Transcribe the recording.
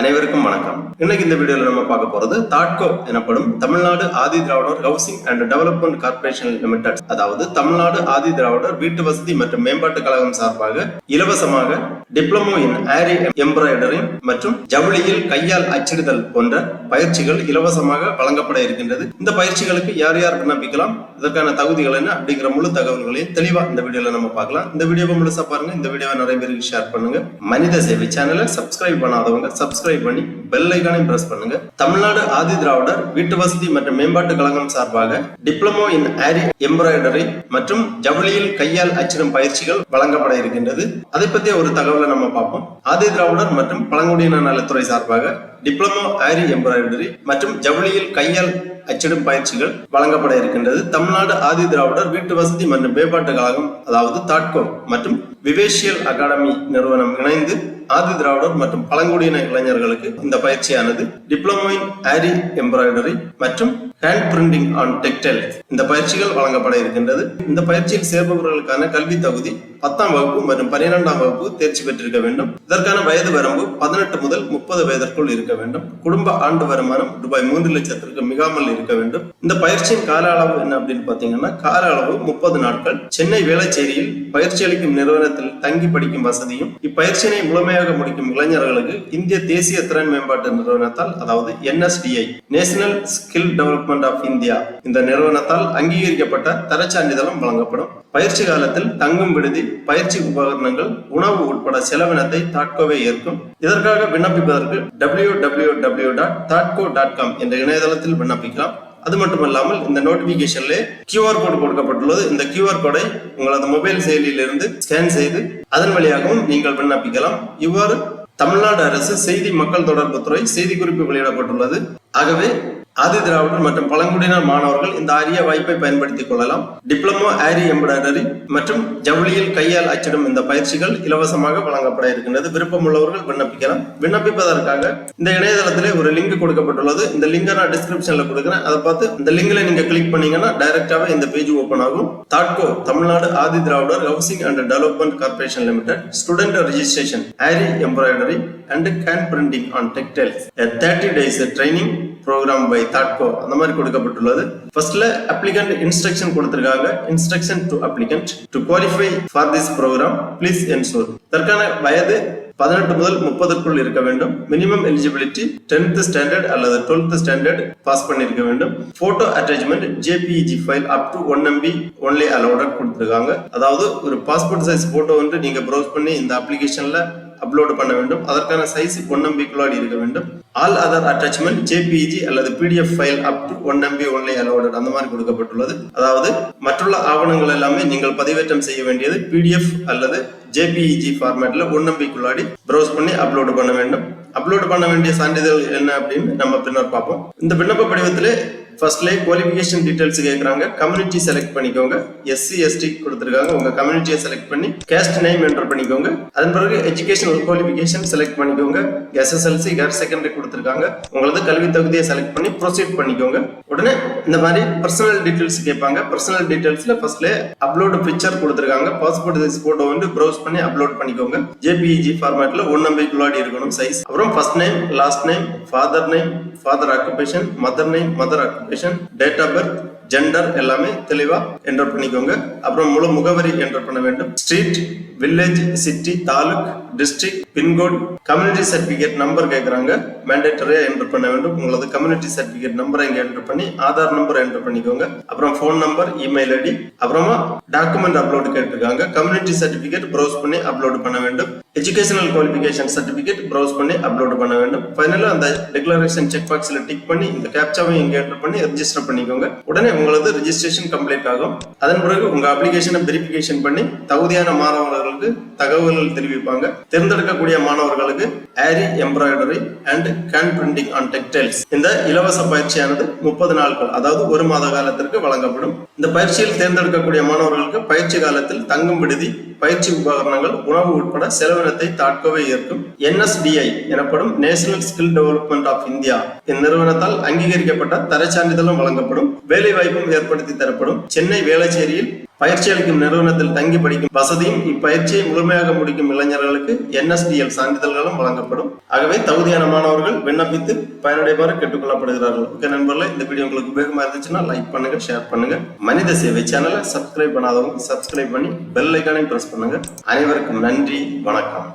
அனைவருக்கும் வணக்கம். இன்னைக்கு இந்த வீடியோல நம்ம பார்க்க போறது தாட்கோ எனப்படும் Tamil Nadu Adi Dravidar housing and development corporation limited அதாவது தமிழ்நாடு ஆதி திராவிடர் வீட்டு வசதி மற்றும் மேம்பாட்டு கழகம் சார்பாக இலவசமாக டிப்ளமோ இன் ஆரி எம்ப்ராய்டரிங் மற்றும் ஜவுளியில் கையால் அச்சிடுதல் போன்ற பயிற்சிகள் இலவசமாக வழங்கப்பட இருக்கின்றது. இந்த பயிற்சிகளுக்கு யார் யார் விண்ணப்பிக்கலாம் இதற்கான தகுதிகள் என்ன அப்படிங்கிற முழு தகவல்களையும் தெளிவா இந்த வீடியோல நம்ம பார்க்கலாம். இந்த வீடியோவை முழுசா பாருங்க இந்த வீடியோவை நிறைய பேருக்கு ஷேர் பண்ணுங்க. மனித சேவை சேனலை சப்ஸ்கிரைப் பண்ணாதவங்க சப்ஸ்கிரைப் பண்ணி பெல் ஐக்கானையும் பிரஸ் பண்ணுங்க. தமிழ்நாடு ஆதி திராவிடர் வீட்டு வசதி மற்றும் மேம்பாட்டு கழகம் சார்பாக டிப்ளமோ இன் ஆரி எம்ப்ராய்டரி மற்றும் ஜவுளியில் கையால் அச்சிடும் பயிற்சிகள் வழங்கப்பட இருக்கின்றது. அதை பற்றிய ஒரு தகவலை நம்ம பார்ப்போம். ஆதி திராவிடர் மற்றும் பழங்குடியின நலத்துறை சார்பாக டிப்ளமோ ஆரி எம்ப்ராய்டரி மற்றும் ஜவுளியில் கையால் அச்சிடும் பயிற்சிகள் வழங்கப்பட இருக்கின்றது. தமிழ்நாடு ஆதி திராவிடர் வீட்டு வசதி மற்றும் மேம்பாட்டு கழகம் அதாவது தாட்கோ மற்றும் விவேஷியல் அகாடமி நிறுவனம் இணைந்து ஆதி திராவிடர் மற்றும் பழங்குடியின இளைஞர்களுக்கு இந்த பயிற்சியானது டிப்ளமோ இன் ஆரி எம்ப்ராய்டரி மற்றும் ஹேண்ட் பிரிண்டிங் ஆன் டெக்டைல் இந்த பயிற்சிகள் வழங்கப்பட இருக்கின்றது. இந்த பயிற்சியில் சேர்பவர்களுக்கான கல்வி தகுதி பத்தாம் வகுப்பு மற்றும் பன்னிரெண்டாம் வகுப்பு தேர்ச்சி பெற்றிருக்க வேண்டும். இதற்கான வயது வரம்பு பதினெட்டு முதல் முப்பது வயதிற்குள் இருக்க வேண்டும். குடும்ப ஆண்டு வருமானம் ரூபாய் மூன்று லட்சத்திற்கு மிகாமல் இருக்க வேண்டும். இந்த பயிற்சியின் கால அளவு என்ன அப்படின்னு பாத்தீங்கன்னா கால அளவு முப்பது நாட்கள். சென்னை வேளச்சேரியில் பயிற்சி அளிக்கும் நிறுவனத்தில் தங்கி படிக்கும் வசதியும் இப்பயிற்சியினை முழுமையாக முடிக்கும் இளைஞர்களுக்கு இந்திய தேசிய திறன் மேம்பாட்டு நிறுவனத்தால் அதாவது NSDI national skill development of India இந்த நிறுவனத்தால் அங்கீகரிக்கப்பட்ட தரச்சான்றிதழும் வழங்கப்படும். பயிற்சி காலத்தில் தங்கும் விடுதி பயிற்சி உபகரணங்கள் உணவு உட்பட செலவினத்தை தாட்கோவே ஏற்கும். இதற்காக விண்ணப்பிப்பதற்கு டபிள்யூ டபிள்யூ டபிள்யூ டாட் தாட்கோ டாட் காம் என்ற இணையதளத்தில் விண்ணப்பிக்கலாம். அது மட்டும் இல்லாமல் இந்த நோட்டிபிகேஷன்ல கியூஆர் கோடு கொடுக்கப்பட்டுள்ளது. இந்த கியூஆர் கோடை உங்களது மொபைல் செயலியிலிருந்து ஸ்கேன் செய்து அதன் வழியாகவும் நீங்கள் விண்ணப்பிக்கலாம். இவ்வாறு தமிழ்நாடு அரசு செய்தி மக்கள் தொடர்புத்துறை செய்திக்குறிப்பு வெளியிடப்பட்டுள்ளது. ஆகவே ஆதி திராவிடர் மற்றும் பழங்குடியினர் மாணவர்கள் இந்த அரிய வாய்ப்பை பயன்படுத்திக் கொள்ளலாம். டிப்ளமோ ஆரி எம்ப்ராய்டரி மற்றும் ஜவுளியில் கையால் அச்சிடும் இந்த பயிற்சிகள் இலவசமாக வழங்கப்பட இருக்கின்றது. விருப்பம் உள்ளவர்கள் விண்ணப்பிக்கலாம். விண்ணப்பிப்பதற்காக இந்த இணையதளத்திலே ஒரு லிங்க் கொடுக்கப்பட்டுள்ளது. இந்த லிங்கை நான் டிஸ்கிரிப்ஷன்ல கொடுக்குறேன். அதை பார்த்து இந்த லிங்க்ல நீங்க கிளிக் பண்ணீங்கன்னா டைரக்டாவே இந்த பேஜ் ஓபன் ஆகும். தாட்கோ Tamil Nadu Adi Dravidar housing and development corporation limited student registration aari embroidery and can printing on textiles thirty days training program by தாட்கோ அந்த மாதிரி கொடுக்கப்பட்டுள்ளது. ஃபர்ஸ்ட்ல அப்ளிகண்ட் இன்ஸ்ட்ரக்ஷன் கொடுத்திருக்காங்க. Instruction to applicant to qualify for this program please ensure தற்கான வயது பதினெட்டு முதல் முப்பதுக்குள் இருக்க வேண்டும். மினிமம் எலிஜிபிலிட்டி டென்த் ஸ்டாண்டர்ட் அல்லது டுவெல்த் ஸ்டாண்டர்ட் பாஸ் பண்ணிருக்க வேண்டும். Photo attachment JPEG file up to one MB only allowed கொடுத்துருக்காங்க. அதாவது ஒரு பாஸ்போர்ட் சைஸ் போட்டோ வந்து நீங்க ப்ரௌஸ் பண்ணி இந்த அப்ளிகேஷன்ல அப்லோட் பண்ண வேண்டும். அதற்கான சைஸ் ஒன் எம்பிக்குள்ளாடி இருக்க வேண்டும். ஆல் அதர் அட்டாச்மெண்ட் ஜேபிஇஜி அல்லது PDF file up to one MB only allowed அந்த மாதிரி கொடுக்கப்பட்டுள்ளது. அதாவது மற்றுள்ள ஆவணங்கள் எல்லாமே நீங்கள் பதிவேற்றம் செய்ய வேண்டியது பிடிஎஃப் அல்லது ஜேபிஇஜி ஃபார்மேட்ல ஒன் எம்பிக்குள்ளாடி ப்ரௌஸ் பண்ணி அப்லோடு பண்ண வேண்டும். அப்லோடு பண்ண வேண்டிய சான்றிதழ் என்ன அப்படின்னு நம்ம பின்னர் பார்ப்போம். இந்த விண்ணப்ப படிவத்திலே ஃபர்ஸ்ட்லேயே குவாலிஃபிகேஷன் டீடைல்ஸ் கேட்குறாங்க கம்யூனிட்டி செலக்ட் பண்ணிக்கோங்க. எஸ்சி எஸ்டி கொடுத்துருக்காங்க. உங்க கம்யூனிட்டியை செலக்ட் பண்ணி கேஸ்ட் நேம் என்டர் பண்ணிக்கோங்க. அதன் பிறகு எஜுகேஷனல் குவாலிஃபிகேஷன் செலக்ட் பண்ணிக்கோங்க. எஸ்எஸ்எல்சி ஹையர் செகண்டரி கொடுத்துருக்காங்க. உங்களது கல்வி தகுதியை செலக்ட் பண்ணி ப்ரொசீட் பண்ணிக்கோங்க. உடனே இந்த மாதிரி பர்சனல் டீடைல்ஸ் கேட்பாங்க. பர்சனல் டீடைல்ஸ்ல ஃபர்ஸ்ட்ல அப்லோடு பிக்சர் கொடுத்துருக்காங்க. பாஸ்போர்ட் சைஸ் போட்டோ வந்து ப்ரௌஸ் பண்ணி அப்லோட் பண்ணிக்கோங்க. ஜேபிஇஜி ஃபார்மேட்ல ஒன் நம்பிக்குள்ளாடி இருக்கணும். சைஸ் அப்புறம் first name last name father name father occupation mother name mother occupation date of birth gender எல்லாமே தெளிவா என்டர் பண்ணிக்கோங்க. அப்புறம் முழு முகவரி என்டர் பண்ண வேண்டும். Street village city taluk district pincode community certificate number கேட்குறாங்க மேண்டேட்டரியா என்டர் பண்ண வேண்டும். உங்களது கம்யூனிட்டி சர்டிபிகேட் நம்பரை இங்கே என்டர் பண்ணி ஆதார் நம்பர் என்டர் பண்ணிக்கோங்க. அப்புறம் ஃபோன் நம்பர் இமெயில் ஐடி அப்புறமா டாக்குமெண்ட் அப்லோடு கேட்டிருக்காங்க. கம்யூனிட்டி சர்டிபிகேட் ப்ரௌஸ் பண்ணி அப்லோட் பண்ண வேண்டும். எஜுகேஷனல் குவாலிஃபிகேஷன் சர்டிபிகேட் ப்ரௌஸ் பண்ணி அப்லோட் பண்ண வேண்டும். ஃபைனலாக அந்த டிக்ளரேஷன் செக் பாக்ஸில் டிக் பண்ணி இந்த கேப்சாவையும் இங்கே என்டர் பண்ணி ரெஜிஸ்டர் பண்ணிக்கோங்க. உடனே உங்களது ரிஜிஸ்ட்ரேஷன் கம்ப்ளீட் ஆகும். அதன் பிறகு உங்கள் அப்ளிகேஷனை வெரிஃபிகேஷன் பண்ணி தகுதியான மாணவர்களுக்கு தகவல்கள் தெரிவிப்பாங்க. தேர்ந்தெடுக்கக்கூடிய மாணவர்களுக்கு Aari embroidery and can printing on textiles இந்த இலவச பயிற்சியானது முப்பது நாட்கள் அதாவது ஒரு மாத காலத்திற்கு வழங்கப்படும். இந்த பயிற்சியில் தேர்ந்தெடுக்கக்கூடிய மாணவர்களுக்கு பயிற்சி காலத்தில் தங்கும் விடுதி பயிற்சி உபகரணங்கள் உணவு உட்பட செலவினத்தை தாட்கவே இருக்கும் என்எஸ்டிஐ எனப்படும் national skill development of India இந்நிறுவனத்தால் அங்கீகரிக்கப்பட்ட தரச்சான்றிதழும் வழங்கப்படும். வேலை வாய்ப்பும் ஏற்படுத்தி தரப்படும். சென்னை வேளச்சேரியில் பயிற்சி அளிக்கும் நிறுவனத்தில் தங்கி படிக்கும் வசதியும் இப்பயிற்சியை முழுமையாக முடிக்கும் இளைஞர்களுக்கு என்எஸ்டிஎல் சான்றிதழ்களும் வழங்கப்படும். ஆகவே தகுதியான மாணவர்கள் விண்ணப்பித்து பயனடைமாறு கேட்டுக்கொள்ளப்படுகிறார்கள். ஓகே நண்பர்களே இந்த வீடியோ உங்களுக்கு உபயோகமா இருந்துச்சுன்னா லைக் பண்ணுங்க ஷேர் பண்ணுங்க. மனித சேவை சேனலை சப்ஸ்கிரைப் பண்ணாதவங்க சப்ஸ்கிரைப் பண்ணி பெல் ஐக்கானையும் பிரஸ் பண்ணுங்க. அனைவருக்கும் நன்றி வணக்கம்.